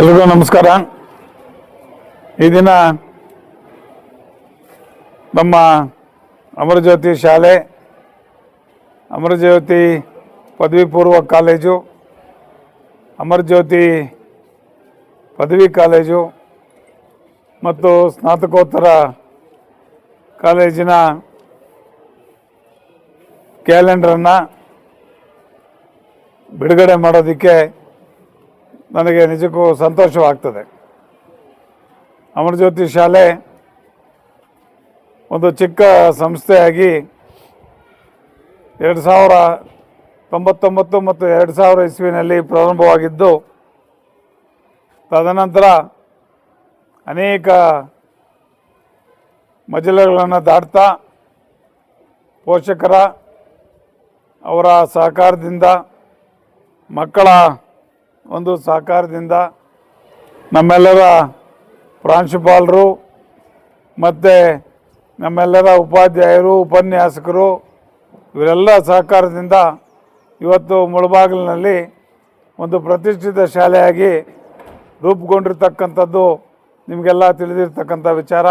ಎಲ್ರಿಗೂ ನಮಸ್ಕಾರ. ಈ ದಿನ ನಮ್ಮ ಅಮರಜ್ಯೋತಿ ಶಾಲೆ ಅಮರಜ್ಯೋತಿ ಪದವಿ ಪೂರ್ವ ಕಾಲೇಜು ಅಮರಜ್ಯೋತಿ ಪದವಿ ಕಾಲೇಜು ಮತ್ತು ಸ್ನಾತಕೋತ್ತರ ಕಾಲೇಜಿನ ಕ್ಯಾಲೆಂಡರನ್ನು ಬಿಡುಗಡೆ ಮಾಡೋದಕ್ಕೆ ನನಗೆ ನಿಜಕ್ಕೂ ಸಂತೋಷವಾಗ್ತದೆ. ಅಮರಜ್ಯೋತಿ ಶಾಲೆ ಒಂದು ಚಿಕ್ಕ ಸಂಸ್ಥೆಯಾಗಿ ಎರಡು ಸಾವಿರ ತೊಂಬತ್ತೊಂಬತ್ತು ಮತ್ತು ಎರಡು ಸಾವಿರ ಇಸ್ವಿನಲ್ಲಿ ಪ್ರಾರಂಭವಾಗಿದ್ದು, ತದನಂತರ ಅನೇಕ ಮಜಲುಗಳನ್ನು ದಾಟ್ತಾ ಪೋಷಕರ ಅವರ ಸಹಕಾರದಿಂದ ಮಕ್ಕಳ ಒಂದು ಸಹಕಾರದಿಂದ ನಮ್ಮೆಲ್ಲರ ಪ್ರಾಂಶುಪಾಲರು ಮತ್ತು ನಮ್ಮೆಲ್ಲರ ಉಪಾಧ್ಯಾಯರು, ಉಪನ್ಯಾಸಕರು, ಇವರೆಲ್ಲ ಸಹಕಾರದಿಂದ ಇವತ್ತು ಮುಳಬಾಗಿಲಿನಲ್ಲಿ ಒಂದು ಪ್ರತಿಷ್ಠಿತ ಶಾಲೆಯಾಗಿ ರೂಪುಗೊಂಡಿರ್ತಕ್ಕಂಥದ್ದು ನಿಮಗೆಲ್ಲ ತಿಳಿದಿರ್ತಕ್ಕಂಥ ವಿಚಾರ.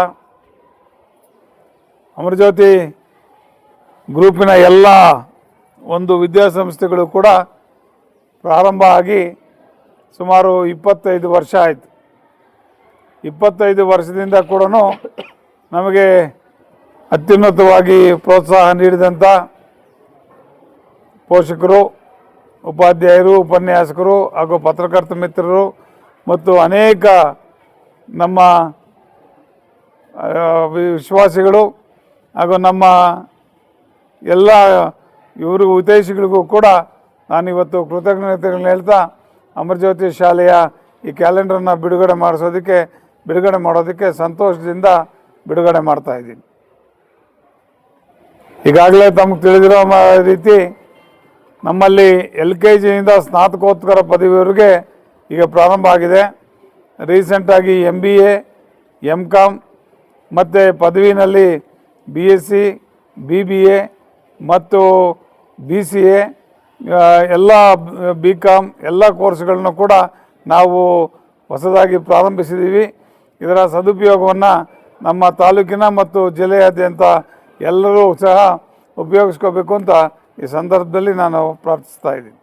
ಅಮರಜ್ಯೋತಿ ಗ್ರೂಪಿನ ಎಲ್ಲ ಒಂದು ವಿದ್ಯಾಸಂಸ್ಥೆಗಳು ಕೂಡ ಪ್ರಾರಂಭ ಆಗಿ ಸುಮಾರು ಇಪ್ಪತ್ತೈದು ವರ್ಷ ಆಯಿತು. ಇಪ್ಪತ್ತೈದು ವರ್ಷದಿಂದ ಕೂಡ ನಮಗೆ ಅತ್ಯುನ್ನತವಾಗಿ ಪ್ರೋತ್ಸಾಹ ನೀಡಿದಂಥ ಪೋಷಕರು, ಉಪಾಧ್ಯಾಯರು, ಉಪನ್ಯಾಸಕರು ಹಾಗೂ ಪತ್ರಕರ್ತ ಮಿತ್ರರು ಮತ್ತು ಅನೇಕ ನಮ್ಮ ವಿಶ್ವಾಸಿಗಳು ಹಾಗೂ ನಮ್ಮ ಎಲ್ಲ ಇವರು ಹಿತೈಷಿಗಳಿಗೂ ಕೂಡ ನಾನಿವತ್ತು ಕೃತಜ್ಞತೆಗಳನ್ನ ಹೇಳ್ತಾ ಅಮರಜ್ಯೋತಿ ಶಾಲೆಯ ಈ ಕ್ಯಾಲೆಂಡರ್ನ ಬಿಡುಗಡೆ ಮಾಡಿಸೋದಕ್ಕೆ, ಬಿಡುಗಡೆ ಮಾಡೋದಕ್ಕೆ ಸಂತೋಷದಿಂದ ಬಿಡುಗಡೆ ಮಾಡ್ತಾ ಇದ್ದೀನಿ. ಈಗಾಗಲೇ ತಮಗೆ ತಿಳಿದಿರೋ ರೀತಿ ನಮ್ಮಲ್ಲಿ ಎಲ್ ಕೆ ಜಿಯಿಂದ ಸ್ನಾತಕೋತ್ತರ ಪದವಿಯವರಿಗೆ ಈಗ ಪ್ರಾರಂಭ ಆಗಿದೆ. ರೀಸೆಂಟಾಗಿ M B A M com ಮತ್ತು ಪದವಿನಲ್ಲಿ B S C, B B A, ಮತ್ತು ಬಿ ಸಿ ಎ ಎಲ್ಲ ಬಿ ಕಾಮ್ ಎಲ್ಲ ಕೋರ್ಸ್ಗಳನ್ನು ಕೂಡ ನಾವು ಹೊಸದಾಗಿ ಪ್ರಾರಂಭಿಸಿದ್ದೀವಿ ಇದರ ಸದುಪಯೋಗವನ್ನು ನಮ್ಮ ತಾಲೂಕಿನ ಮತ್ತು ಜಿಲ್ಲೆಯಾದ್ಯಂತ ಎಲ್ಲರೂ ಸಹ ಉಪಯೋಗಿಸ್ಕೋಬೇಕು ಅಂತ ಈ ಸಂದರ್ಭದಲ್ಲಿ ನಾನು ಪ್ರಾರ್ಥಿಸ್ತಾ ಇದ್ದೀನಿ.